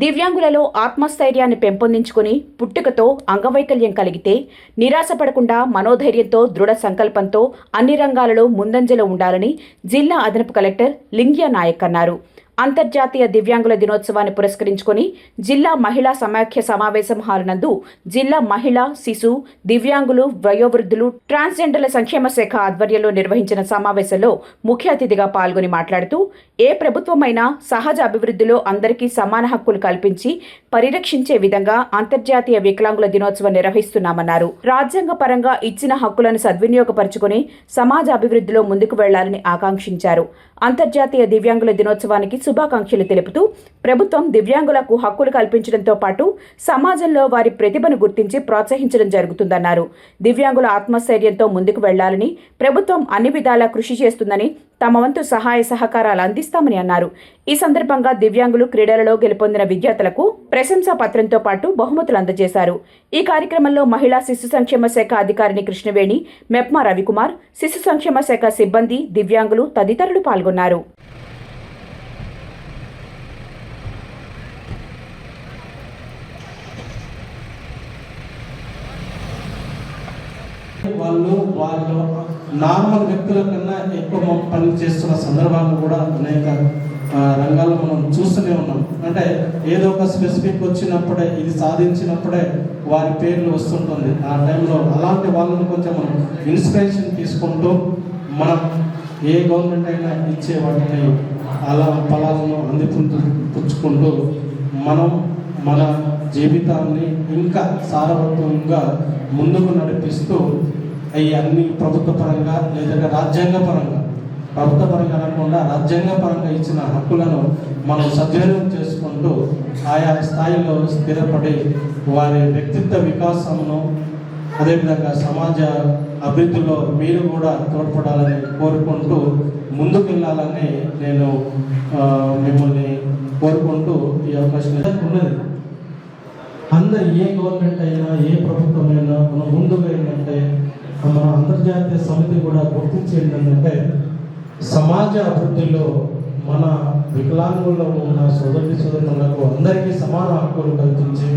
దివ్యాంగులలో ఆత్మస్థైర్యాన్ని పెంపొందించుకుని పుట్టుకతో అంగవైకల్యం కలిగితే నిరాశపడకుండా మనోధైర్యంతో దృఢ సంకల్పంతో అన్ని రంగాలలో ముందంజలో ఉండాలని జిల్లా అదనపు కలెక్టర్ లింగ్యా నాయక్ అన్నారు. అంతర్జాతీయ దివ్యాంగుల దినోత్సవాన్ని పురస్కరించుకొని జిల్లా మహిళా సమాఖ్య సమావేశం హారినందు జిల్లా మహిళా శిశు దివ్యాంగులు వయోవృద్ధులు ట్రాన్స్జెండర్ల సంక్షేమ శాఖ ఆధ్వర్యంలో నిర్వహించిన సమావేశంలో ముఖ్య అతిథిగా పాల్గొని మాట్లాడుతూ ఏ ప్రభుత్వమైనా సహజ అభివృద్ధిలో అందరికీ సమాన హక్కులు కల్పించి పరిరక్షించే విధంగా అంతర్జాతీయ వికలాంగుల దినోత్సవం నిర్వహిస్తున్నామన్నారు. రాజ్యాంగ పరంగా ఇచ్చిన హక్కులను సద్వినియోగపరుచుకుని సమాజ అభివృద్ధిలో ముందుకు వెళ్ళాలని ఆకాంక్షించారు. అంతర్జాతీయ దివ్యాంగుల దినోత్సవానికి శుభాకాంక్షలు తెలుపుతూ ప్రభుత్వం దివ్యాంగులకు హక్కులు కల్పించడంతో పాటు సమాజంలో వారి ప్రతిభను గుర్తించి ప్రోత్సహించడం జరుగుతుందన్నారు. దివ్యాంగుల ఆత్మస్థైర్యంతో ముందుకు వెళ్ళాలని ప్రభుత్వం అన్ని విధాలా కృషి చేస్తుందని తమ వంతు సహాయ సహకారాలు అందిస్తామని అన్నారు. ఈ సందర్భంగా దివ్యాంగులు క్రీడలలో గెలుపొందిన విద్యార్థులకు ప్రశంసా పత్రంతో పాటు బహుమతులు అందజేశారు. ఈ కార్యక్రమంలో మహిళా శిశు సంక్షేమ శాఖ అధికారిని కృష్ణవేణి మెప్మా రవికుమార్ శిశు సంక్షేమ శాఖ సిబ్బంది దివ్యాంగులు తదితరులు పాల్గొన్నారు. వాళ్ళు వాళ్ళు నార్మల్ వ్యక్తుల కన్నా ఎక్కువ పని చేస్తున్న సందర్భాలు కూడా అనేక రంగాల్లో మనం చూస్తూనే ఉన్నాం. అంటే ఏదో ఒక స్పెసిఫిక్ వచ్చినప్పుడే ఇది సాధించినప్పుడే వారి పేర్లు వస్తుంటుంది. ఆ టైంలో అలాంటి వాళ్ళని కొంచెం మనం ఇన్స్పిరేషన్ తీసుకుంటూ మనం ఏ గవర్నమెంట్ అయినా ఇచ్చే వాటిని అలా ఫలాలను అందిపుంటూ పుచ్చుకుంటూ మనం మన జీవితాన్ని ఇంకా సారవంతంగా ముందుకు నడిపిస్తూ అవి అన్ని ప్రభుత్వ పరంగా లేదంటే రాజ్యాంగ పరంగా ప్రభుత్వ పరంగా అనకుండా రాజ్యాంగ పరంగా ఇచ్చిన హక్కులను మనం సద్వినియోగం చేసుకుంటూ ఆయా స్థాయిలో స్థిరపడి వారి వ్యక్తిత్వ వికాసమును అదేవిధంగా సమాజ అభివృద్ధిలో మీరు కూడా తోడ్పడాలని కోరుకుంటూ ముందుకు వెళ్ళాలని నేను మిమ్మల్ని కోరుకుంటూ ఈ అవకాశం ఉన్నది. అందరు ఏ గవర్నమెంట్ అయినా ఏ ప్రభుత్వం అయినా మనం ముందుగా ఏంటంటే మన అంతర్జాతీయ సమితి కూడా గుర్తించేది ఏంటంటే సమాజ అభివృద్ధిలో మన వికలాంగుల్లో ఉన్న సోదరి సోదరులకు అందరికీ సమాన హక్కులు కల్పించి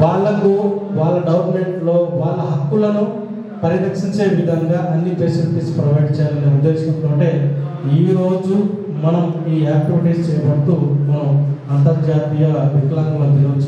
వాళ్ళకు వాళ్ళ డెవలప్మెంట్లో వాళ్ళ హక్కులను పరిరక్షించే విధంగా అన్ని ఫెసిలిటీస్ ప్రొవైడ్ చేయాలనే ఉద్దేశంతో ఈరోజు మనం ఈ యాక్టివిటీస్ చేపడుతూ మనం అంతర్జాతీయ వికలాంగుల దినోత్సవం